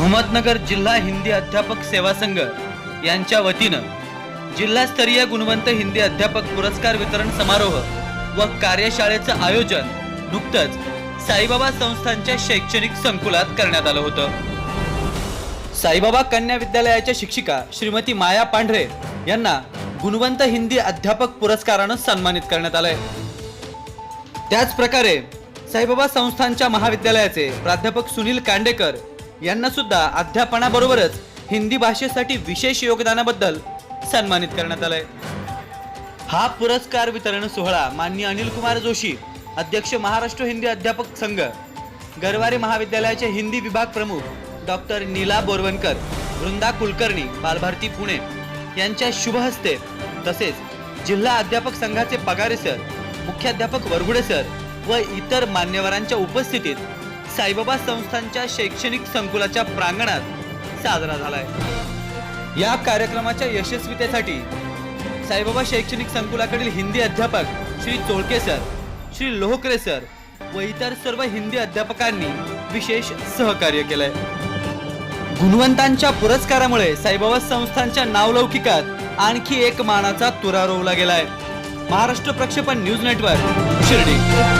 अहमदनगर जिल्हा हिंदी अध्यापक सेवा संघ यांच्या वतीनं जिल्हास्तरीय गुणवंत हिंदी अध्यापक पुरस्कार वितरण समारोह व कार्यशाळेचं आयोजन नुकतंच साईबाबा संस्थांच्या शैक्षणिक संकुलात करण्यात आलं होतं. साईबाबा कन्या विद्यालयाच्या शिक्षिका श्रीमती माया पांढरे यांना गुणवंत हिंदी अध्यापक पुरस्कारानं सन्मानित करण्यात आलंय. त्याच प्रकारे साईबाबा संस्थांच्या महाविद्यालयाचे प्राध्यापक सुनील कांडेकर यांना सुद्धा अध्यापनाबरोबरच हिंदी भाषेसाठी विशेष योगदानाबद्दल सन्मानित करण्यात आलंय. हा पुरस्कार वितरण सोहळा माननीय अनिल कुमार जोशी अध्यक्ष महाराष्ट्र हिंदी अध्यापक संघ गरवारे महाविद्यालयाचे हिंदी विभाग प्रमुख डॉक्टर नीला बोरवणकर वृंदा कुलकर्णी बालभारती पुणे यांच्या शुभ हस्ते तसेच जिल्हा अध्यापक संघाचे पगारे सर मुख्याध्यापक वरगुडे सर व इतर मान्यवरांच्या उपस्थितीत साईबाबा संस्थांच्या शैक्षणिक संकुलाच्या प्रांगणात साजरा झालाय. या कार्यक्रमाच्या यशस्वीतेसाठी साईबाबा शैक्षणिक संकुलाकडील हिंदी अध्यापक श्री चोळके सर श्री लोहकरे सर व इतर सर्व हिंदी अध्यापकांनी विशेष सहकार्य केलंय. गुणवंतांच्या पुरस्कारामुळे साईबाबा संस्थांच्या नावलौकिकात आणखी एक मानाचा तुरा रोवला गेलाय. महाराष्ट्र प्रक्षेपण न्यूज नेटवर्क शिर्डी.